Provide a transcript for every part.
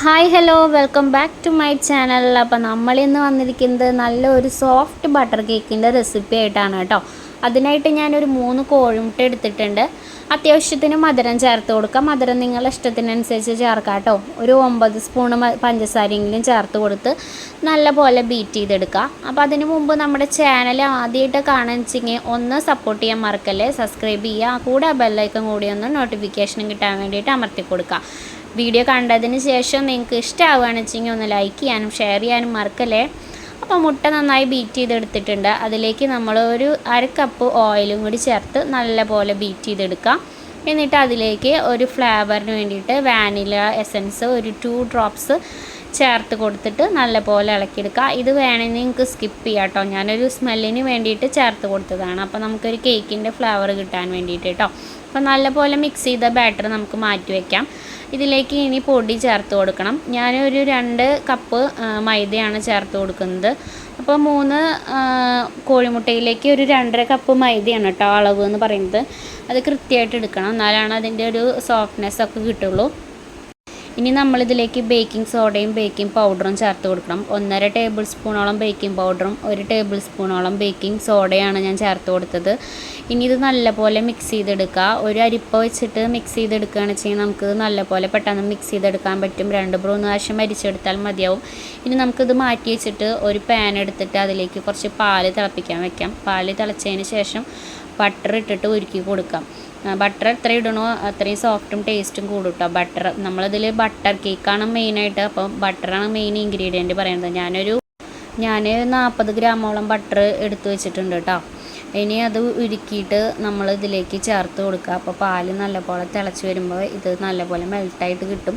Hi hello welcome back to my channel. അപ്പോൾ നമ്മളിന്ന് വന്നിരിക്കുന്നത് നല്ല ഒരു സോഫ്റ്റ് ബട്ടർ കേക്കിന്റെ റെസിപ്പി ആയിട്ടാണ് കേട്ടോ. അതിനായിട്ട് ഞാനൊരു മൂന്ന് കോഴിമുട്ട എടുത്തിട്ടുണ്ട്. അത്യാവശ്യത്തിന് മധുരം ചേർത്ത് കൊടുക്കാം. മധുരം നിങ്ങളുടെ ഇഷ്ടത്തിനനുസരിച്ച് ചേർക്കാം കേട്ടോ. ഒരു ഒമ്പത് സ്പൂണ് പഞ്ചസാരയെങ്കിലും ചേർത്ത് കൊടുത്ത് നല്ല പോലെ ബീറ്റ് ചെയ്തെടുക്കുക അപ്പോൾ അതിന് മുമ്പ് നമ്മുടെ ചാനൽ ആദ്യമായിട്ട് കാണാൻ വെച്ചെങ്കിൽ ഒന്ന് സപ്പോർട്ട് ചെയ്യാൻ മറക്കല്ലേ? സബ്സ്ക്രൈബ് ചെയ്യുക. കൂടെ ബെല്ലൈക്കൺ കൂടി ഒന്ന് നോട്ടിഫിക്കേഷനും കിട്ടാൻ വേണ്ടിയിട്ട് അമർത്തി കൊടുക്കുക വീഡിയോ കണ്ടതിന് ശേഷം നിങ്ങൾക്ക് ഇഷ്ടമാവുകയാണെന്ന് വെച്ചെങ്കിൽ ഒന്ന് ലൈക്ക് ചെയ്യാനും ഷെയർ ചെയ്യാനും മറക്കല്ലേ? അപ്പോൾ മുട്ട നന്നായി ബീറ്റ് ചെയ്തെടുത്തിട്ടുണ്ട്. അതിലേക്ക് നമ്മൾ ഒരു അര കപ്പ് ഓയിലും കൂടി ചേർത്ത് നല്ല പോലെ ബീറ്റ് ചെയ്തെടുക്കാം. എന്നിട്ട് അതിലേക്ക് ഒരു ഫ്ലേവറിന് വേണ്ടിയിട്ട് വാനില എസൻസ് ഒരു ടു ഡ്രോപ്സ് ചേർത്ത് കൊടുത്തിട്ട് നല്ലപോലെ ഇളക്കിയെടുക്കുക. ഇത് വേണമെങ്കിൽ നിങ്ങൾക്ക് സ്കിപ്പ് ചെയ്യാം കേട്ടോ ഞാനൊരു സ്മെല്ലിന് വേണ്ടിയിട്ട് ചേർത്ത് കൊടുത്തതാണ്. അപ്പോൾ നമുക്കൊരു കേക്കിന്റെ ഫ്ലേവർ കിട്ടാൻ വേണ്ടിയിട്ട് കേട്ടോ അപ്പോൾ നല്ലപോലെ മിക്സ് ചെയ്ത ബാറ്റർ നമുക്ക് മാറ്റി വയ്ക്കാം ഇതിലേക്ക് ഇനി പൊടി ചേർത്ത് കൊടുക്കണം. ഞാനൊരു രണ്ട് കപ്പ് മൈദയാണ് ചേർത്ത് കൊടുക്കുന്നത്. അപ്പോൾ മൂന്ന് കോഴിമുട്ടയിലേക്ക് ഒരു രണ്ടര കപ്പ് മൈദയാണ് കേട്ടോ അളവ് എന്ന് പറയുന്നത്. അത് കൃത്യമായിട്ട് എടുക്കണം. എന്നാലാണ് അതിന്റെ ഒരു സോഫ്റ്റ്നെസ് ഒക്കെ കിട്ടുള്ളൂ. ഇനി നമ്മളിതിലേക്ക് ബേക്കിംഗ് സോഡയും ബേക്കിംഗ് പൗഡറും ചേർത്ത് കൊടുക്കണം. ഒന്നര ടേബിൾ സ്പൂണോളം ബേക്കിംഗ് പൗഡറും ഒരു ടേബിൾ സ്പൂണോളം ബേക്കിംഗ് സോഡയാണ് ഞാൻ ചേർത്ത് കൊടുത്തത്. ഇനി ഇത് നല്ലപോലെ മിക്സ് ചെയ്തെടുക്കുക. ഒരു അരിപ്പ വെച്ചിട്ട് മിക്സ് ചെയ്തെടുക്കുകയാണ് വെച്ചാൽ നമുക്ക് നല്ലപോലെ പെട്ടെന്ന് മിക്സ് ചെയ്തെടുക്കാൻ പറ്റും. രണ്ട് മൂന്ന് പ്രാവശ്യം അരിച്ചെടുത്താൽ മതിയാവും. ഇനി നമുക്കിത് മാറ്റി വെച്ചിട്ട് ഒരു പാൻ എടുത്തിട്ട് അതിലേക്ക് കുറച്ച് പാൽ തിളപ്പിക്കാൻ വെക്കാം. പാൽ തിളച്ചതിന് ശേഷം ബട്ടർ ഇട്ടിട്ട് ഉരുക്കി കൊടുക്കാം. ബട്ടർ എത്ര ഇടണോ അത്രയും സോഫ്റ്റും ടേസ്റ്റും കൂടും കേട്ടോ ബട്ടർ നമ്മളിതിൽ ബട്ടർ കേക്കാണ് മെയിനായിട്ട് അപ്പം ബട്ടറാണ് മെയിൻ ഇൻഗ്രീഡിയന്റ് പറയുന്നത്. ഞാനൊരു ഞാൻ നാൽപ്പത് ഗ്രാമോളം ബട്ടർ എടുത്തു വെച്ചിട്ടുണ്ട് കേട്ടോ ഇനി അത് ഉരുക്കിയിട്ട് നമ്മൾ ഇതിലേക്ക് ചേർത്ത് കൊടുക്കുക. അപ്പോൾ പാൽ നല്ലപോലെ തിളച്ച് വരുമ്പോൾ ഇത് നല്ലപോലെ മെൽട്ടായിട്ട് കിട്ടും.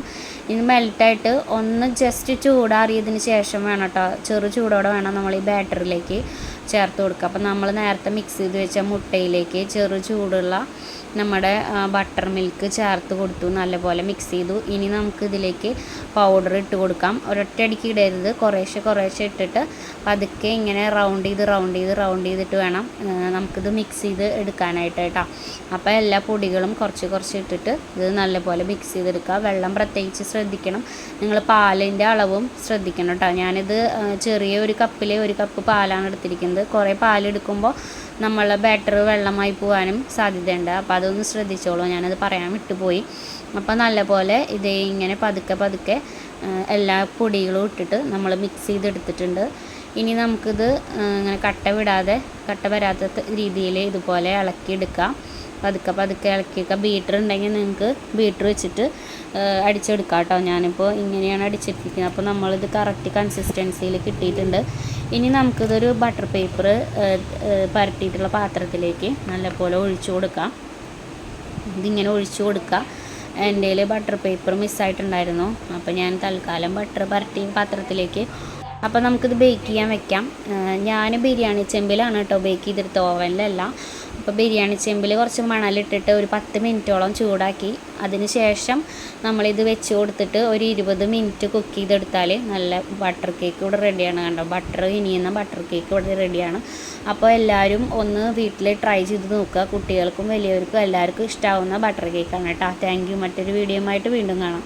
ഇനി മെൽട്ടായിട്ട് ഒന്ന് ജസ്റ്റ് ചൂടാറിയതിന് ശേഷം വേണം കേട്ടോ ചെറു ചൂടോടെ വേണം നമ്മൾ ഈ ബാറ്ററിലേക്ക് ചേർത്ത് കൊടുക്കുക. അപ്പോൾ നമ്മൾ നേരത്തെ മിക്സ് ചെയ്ത് വെച്ച മുട്ടയിലേക്ക് ചെറു ചൂടുള്ള നമ്മുടെ ബട്ടർ മിൽക്ക് ചേർത്ത് കൊടുത്തു. നല്ലപോലെ മിക്സ് ചെയ്തു. ഇനി നമുക്ക് ഇതിലേക്ക് പൗഡർ ഇട്ട് കൊടുക്കാം. ഒരൊറ്റയടിക്ക് ഇടരുത്. കുറേശ്ശെ കുറേശ്ശെ ഇട്ടിട്ട് പതുക്കെ ഇങ്ങനെ റൗണ്ട് ചെയ്ത് റൗണ്ട് ചെയ്ത് റൗണ്ട് ചെയ്തിട്ട് വേണം നമുക്കിത് മിക്സ് ചെയ്ത് എടുക്കാനായിട്ട് കേട്ടോ അപ്പോൾ എല്ലാ പൊടികളും കുറച്ച് കുറച്ച് ഇട്ടിട്ട് ഇത് നല്ലപോലെ മിക്സ് ചെയ്തെടുക്കുക. വെള്ളം പ്രത്യേകിച്ച് ശ്രദ്ധിക്കണം. നിങ്ങൾ പാലിന്റെ അളവും ശ്രദ്ധിക്കണം കേട്ടോ. ഞാനിത് ചെറിയ ഒരു കപ്പിൽ ഒരു കപ്പ് പാലാണ് എടുത്തിരിക്കുന്നത്. കുറേ പാലെടുക്കുമ്പോൾ നമ്മളെ ബാറ്റർ വെള്ളമായി പോകാനും സാധ്യതയുണ്ട്. അപ്പോൾ അതൊന്ന് ശ്രദ്ധിച്ചോളൂ. ഞാനത് പറയാൻ വിട്ടുപോയി. അപ്പോൾ നല്ലപോലെ ഇതേ ഇങ്ങനെ പതുക്കെ പതുക്കെ എല്ലാ പൊടികളും ഇട്ടിട്ട് നമ്മൾ മിക്സ് ചെയ്തെടുത്തിട്ടുണ്ട്. ഇനി നമുക്കിത് ഇങ്ങനെ കട്ട വിടാതെ കട്ട വരാത്ത രീതിയിൽ ഇതുപോലെ ഇളക്കിയെടുക്കാം. പതുക്കെ പതുക്കെ ഇളക്കിയെടുക്കുക ബീറ്റർ ഉണ്ടെങ്കിൽ നിങ്ങൾക്ക് ബീറ്റർ വെച്ചിട്ട് അടിച്ചെടുക്കാം കേട്ടോ. ഞാനിപ്പോൾ ഇങ്ങനെയാണ് അടിച്ചെടുത്തിരിക്കുന്നത്. അപ്പോൾ നമ്മളിത് കറക്റ്റ് കൺസിസ്റ്റൻസിയിൽ കിട്ടിയിട്ടുണ്ട്. ഇനി നമുക്കിതൊരു ബട്ടർ പേപ്പർ പരട്ടിയിട്ടുള്ള പാത്രത്തിലേക്ക് നല്ലപോലെ ഒഴിച്ചു കൊടുക്കാം. ഇതിങ്ങനെ ഒഴിച്ചു കൊടുക്കുക എന്റെ കയ്യിൽ ബട്ടർ പേപ്പർ മിസ്സായിട്ടുണ്ടായിരുന്നു അപ്പോൾ ഞാൻ തൽക്കാലം ബട്ടർ പരട്ടി പാത്രത്തിലേക്ക്. അപ്പോൾ നമുക്കിത് ബേക്ക് ചെയ്യാൻ വെക്കാം. ഞാൻ ബിരിയാണി ചെമ്പിലാണ് കേട്ടോ ബേക്ക് ചെയ്തെടുത്ത ഓവനിലല്ല അപ്പോൾ ബിരിയാണി ചെമ്പിൽ കുറച്ച് മണലിട്ടിട്ട് ഒരു പത്ത് മിനിറ്റോളം ചൂടാക്കി. അതിന് ശേഷം നമ്മളിത് വെച്ച് കൊടുത്തിട്ട് ഒരു ഇരുപത് മിനിറ്റ് കുക്ക് ചെയ്തെടുത്താൽ നല്ല ബട്ടർ കേക്ക് ഇവിടെ റെഡിയാണ് കണ്ടോ? ബട്ടർ ഇനിയുന്ന ബട്ടർ കേക്ക് ഇവിടെ റെഡിയാണ് അപ്പോൾ എല്ലാവരും ഒന്ന് വീട്ടിൽ ട്രൈ ചെയ്ത് നോക്കുക. കുട്ടികൾക്കും വലിയവർക്കും എല്ലാവർക്കും ഇഷ്ടമാവുന്ന ബട്ടർ കേക്കാണ് കേട്ടോ. താങ്ക് യു മറ്റൊരു വീഡിയോ ആയിട്ട് വീണ്ടും കാണാം.